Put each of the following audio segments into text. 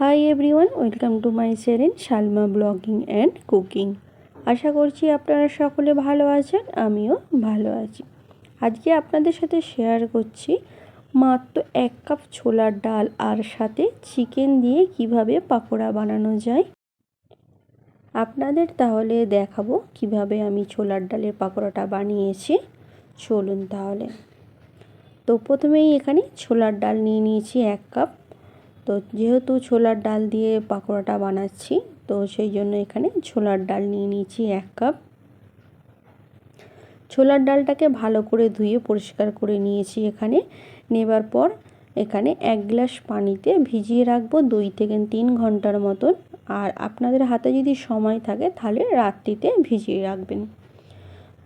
Hi everyone welcome to my channel Salma blogging and cooking আশা করছি আপনারা সকলে ভালো আছেন, আমিও ভালো আছি। আজকে আপনাদের সাথে শেয়ার করছি মাত্র এক কাপ ছোলার ডাল আর সাথে চিকেন দিয়ে কীভাবে পাকোড়া বানানো যায়। আপনাদের তাহলে দেখাবো কীভাবে আমি ছোলার ডালের পাকোড়াটা বানিয়েছি। চলুন তাহলে। তো প্রথমেই এখানে ছোলার ডাল নিয়ে নিয়েছি এক কাপ। তো যেহেতু ছোলার ডাল দিয়ে পাকোড়াটা বানাচ্ছি, তো সেই জন্য এখানে ছোলার ডাল নিয়ে নিয়েছি এক কাপ। ছোলার ডালটাকে ভালো করে ধুয়ে পরিষ্কার করে নিয়েছি এখানে। নেবার পর এখানে এক গ্লাস পানিতে ভিজিয়ে রাখব দুই থেকে তিন ঘণ্টার মতন। আর আপনাদের হাতে যদি সময় থাকে তাহলে রাত্রিতে ভিজিয়ে রাখবেন।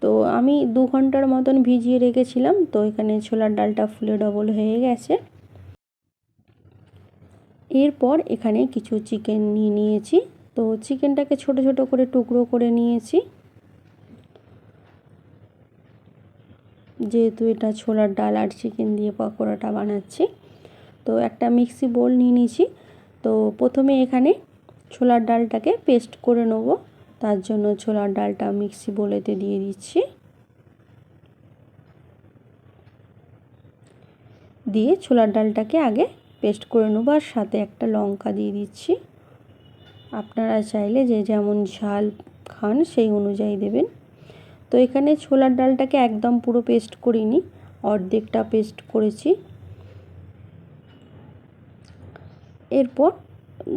তো আমি দু ঘণ্টার মতন ভিজিয়ে রেখেছিলাম, তো এখানে ছোলার ডালটা ফুলে ডবল হয়ে গেছে। এরপর এখানে কিছু চিকেন নিয়ে নিয়েছি। তো চিকেনটাকে ছোট ছোট করে টুকরো করে নিয়েছি। যেহেতু এটা ছোলার ডাল আর চিকেন দিয়ে পকোড়াটা বানাচ্ছি, তো একটা মিক্সি বোল নিয়ে নিয়েছি। তো প্রথমে এখানে ছোলার ডালটাকে পেস্ট করে নেব। তার জন্য ছোলার ডালটা মিক্সি বোলেতে দিয়ে দিচ্ছি। দিয়ে ছোলার ডালটাকে আগে পেস্ট করে নেব আর সাথে একটা লঙ্কা দিয়ে দিচ্ছি। আপনারা চাইলে যে যেমন ঝাল খান সেই অনুযায়ী দেবেন। তো এখানে ছোলার ডালটাকে একদম পুরো পেস্ট করিনি, অর্ধেকটা পেস্ট করেছি। এরপর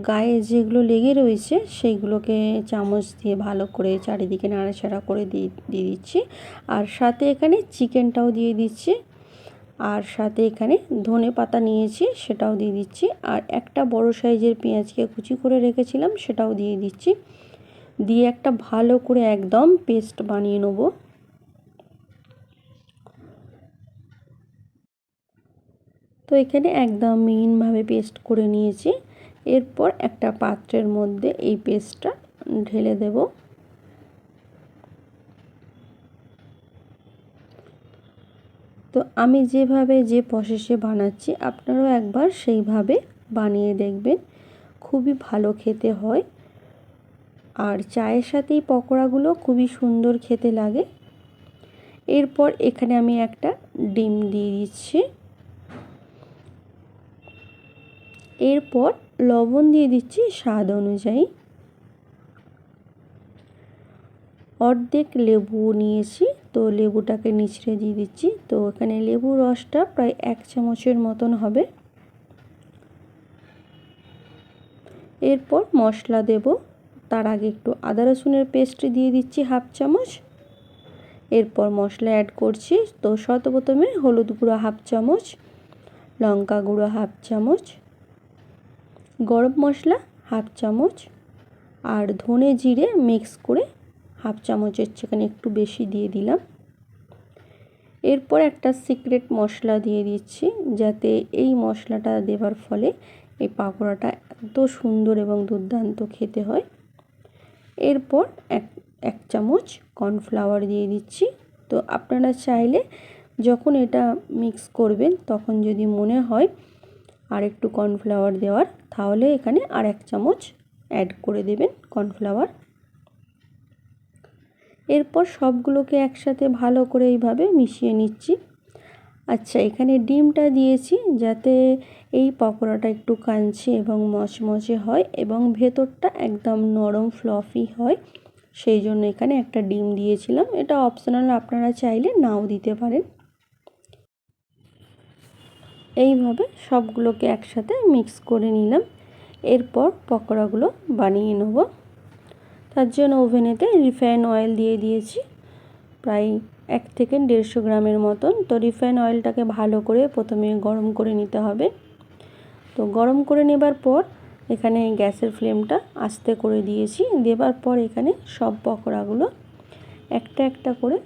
গায়ে যেগুলো লেগে রয়েছে সেইগুলোকে চামচ দিয়ে ভালো করে চারিদিকে নাড়াচাড়া করে দিয়ে দিয়ে দিচ্ছি। আর সাথে এখানে চিকেনটাও দিয়ে দিচ্ছি। আর সাথে এখানে ধনে পাতা নিয়েছি, সেটাও দিয়ে দিচ্ছি। আর একটা বড় সাইজের পেঁয়াজকে কুচি করে রেখেছিলাম, সেটাও দিয়ে দিচ্ছি। দিয়ে একটা ভালো করে একদম পেস্ট বানিয়ে নেব। তো এখানে একদম মিহিনভাবে পেস্ট করে নিয়েছি। এরপর একটা পাত্রের মধ্যে এই পেস্টটা ঢেলে দেবো। তো আমি যেভাবে যে প্রসেসে বানাচ্ছি, আপনারাও একবার সেইভাবে বানিয়ে দেখবেন। খুবই ভালো খেতে হয়। আর চায়ের সাথে এই পকোড়াগুলো খুবই সুন্দর খেতে লাগে। এরপর এখানে আমি একটা ডিম দিয়ে দিচ্ছি। এরপর লবণ দিয়ে দিচ্ছি স্বাদ অনুযায়ী। অর্ধেক লেবু নিয়েছি। তো লেবুটাকে নিচড়ে দিয়ে দিচ্ছি। তো এখানে লেবু রসটা প্রায় এক চামচের মতন হবে। এরপর মশলা দেব। তার আগে একটু আদা রসুনের পেস্ট দিয়ে দিচ্ছি হাফ চামচ। এরপর মশলা অ্যাড করছি। তো প্রথমে হলুদ গুঁড়ো হাফ চামচ, লঙ্কা গুঁড়ো হাফ চামচ, গরম মশলা হাফ চামচ, আর ধনে জিরে মিক্স করে হাফ চামচের সেখানে একটু বেশি দিয়ে দিলাম। এরপর একটা সিক্রেট মশলা দিয়ে দিচ্ছি, যাতে এই মশলাটা দেবার ফলে এই পাকোড়াটা এত সুন্দর এবং দুর্দান্ত খেতে হয়। এরপর এক এক চামচ কর্নফ্লাওয়ার দিয়ে দিচ্ছি। তো আপনারা চাইলে যখন এটা মিক্স করবেন, তখন যদি মনে হয় আর একটু কর্নফ্লাওয়ার দেওয়ার, তাহলে এখানে আর এক চামচ অ্যাড করে দেবেন কর্নফ্লাওয়ার। এরপর সবগুলোকে একসাথে ভালো করে এইভাবে মিশিয়ে নিচ্ছি। আচ্ছা এখানে ডিমটা দিয়েছি যাতে এই পকোড়াটা একটু কাঞ্চি এবং মচমচে হয় এবং ভেতরটা একদম নরম ফ্লফি হয়। সেই জন্য এখানে একটা ডিম দিয়েছিলাম। এটা অপশনাল আপনারা চাইলে নাও দিতে পারেন। এইভাবে সবগুলোকে একসাথে মিক্স করে নিলাম। এরপর পকোড়াগুলো বানিয়ে নেব। তার জন্য ওভেনেতে রিফাইন অয়েল দিয়ে দিয়েছি। প্রায় এক থেকে দেড়শো গ্রামের মতন। তো রিফাইন অয়েলটাকে ভালো করে প্রথমে গরম করে নিতে হবে। তো গরম করে নেবার পর এখানে গ্যাসের ফ্লেমটা আস্তে করে দিয়েছি। দেবার পর এখানে সব পকোড়াগুলো একটা একটা করে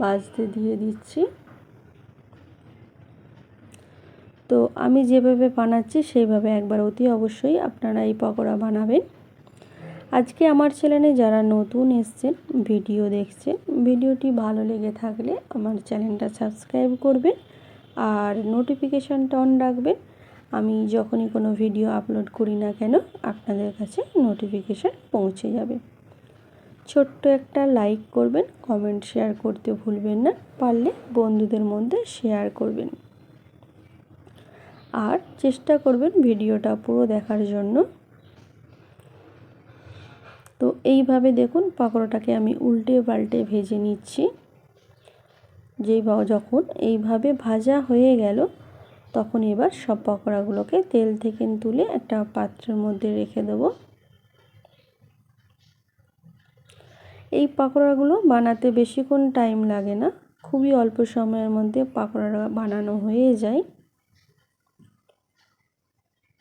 বাজতে দিয়ে দিচ্ছি। তো আমি যেভাবে বানাচ্ছি, সেইভাবে একবার অতি অবশ্যই আপনারা এই পকোড়া বানাবেন। আজকে আমার চ্যানেলে যারা নতুন এসছেন, ভিডিও দেখছেন, ভিডিওটি ভালো লেগে থাকলে আমার চ্যানেলটা সাবস্ক্রাইব করবেন আর নোটিফিকেশানটা অন রাখবেন। আমি যখনই কোনো ভিডিও আপলোড করি না কেন, আপনাদের কাছে নোটিফিকেশান পৌঁছে যাবে। ছোট্ট একটা লাইক করবেন কমেন্ট শেয়ার করতে ভুলবেন না, পারলে বন্ধুদের মধ্যে শেয়ার করবেন। আর চেষ্টা করবেন ভিডিওটা পুরো দেখার জন্য। তো এইভাবে দেখুন পাকোড়াটাকে আমি উল্টে পাল্টে ভেজে নিচ্ছি। যেই যখন এইভাবে ভাজা হয়ে গেল, তখন এবার সব পকোড়াগুলোকে তেল থেকে তুলে একটা পাত্রের মধ্যে রেখে দেবো। এই পাকোড়াগুলো বানাতে বেশিক্ষণ টাইম লাগে না, খুবই অল্প সময়ের মধ্যে পাকোড়া বানানো হয়ে যায়।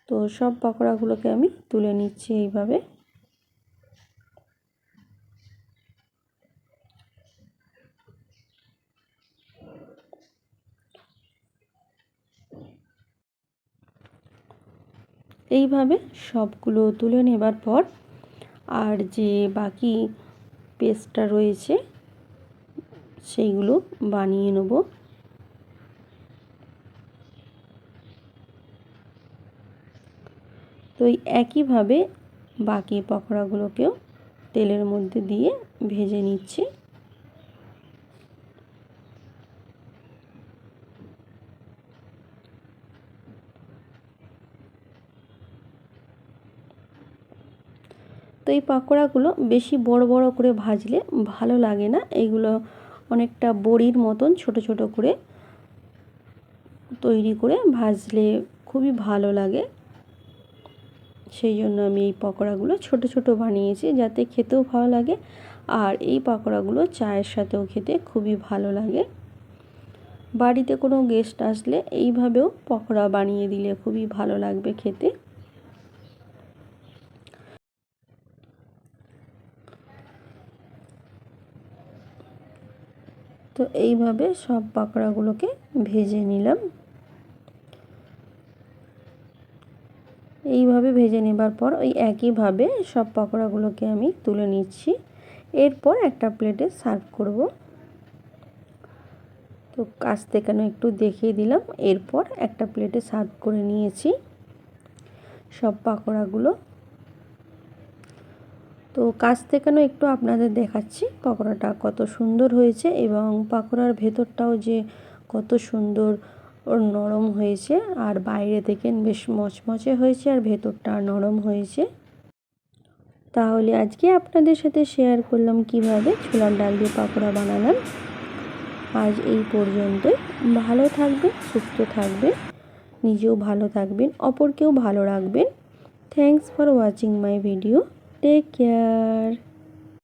তো সব পাকোড়াগুলোকে আমি তুলে নিচ্ছি এইভাবে। এইভাবে সবগুলো তুলে নেবার পর আর যে বাকি পেস্টটা রয়েছে, সেইগুলো বানিয়ে নেব। তো একইভাবে বাকি পকোড়াগুলোকেও তেলের মধ্যে দিয়ে ভেজে নিচ্ছি। এই পাকোড়াগুলো বেশি বড় বড় করে ভাজলে ভালো লাগে না। এইগুলো অনেকটা বড়ির মতন ছোট ছোট করে তৈরি করে ভাজলে খুবই ভালো লাগে। সেই জন্য আমি এই পকোড়াগুলো ছোট ছোট বানিয়েছি যাতে খেতেও ভালো লাগে আর এই পাকোড়াগুলো চায়ের সাথেও খেতে খুবই ভালো লাগে। বাড়িতে কোনো গেস্ট আসলে এইভাবেও পকোড়া বানিয়ে দিলে খুবই ভালো লাগবে খেতে। তো এইভাবে সব পাকোড়াগুলোকে ভেজে নিলাম। এইভাবে ভেজে নেবার পর ওই একইভাবে সব পকোড়াগুলোকে আমি তুলে নিচ্ছি। এরপর একটা প্লেটে সার্ভ করব। তো কাছ থেকে একটু দেখিয়ে দিলাম। এরপর একটা প্লেটে সার্ভ করে নিয়েছি। সব পাকোড়াগুলো তো কাছ থেকেও একটু আপনাদের দেখাচ্ছি পকোড়াটা কত সুন্দর হয়েছে এবং পাকোড়ার ভেতরটাও যে কত সুন্দর নরম হয়েছে আর বাইরে থেকে বেশ মচমচে হয়েছে আর ভেতরটা নরম হয়েছে। তাহলে আজকে আপনাদের সাথে শেয়ার করলাম কীভাবে ছোলার ডাল দিয়ে পাকোড়া বানালাম। আজ এই পর্যন্তই। ভালো থাকবেন, সুস্থ থাকবেন, নিজেও ভালো থাকবেন, অপরকেও ভালো রাখবেন। Thanks for watching my video Take care.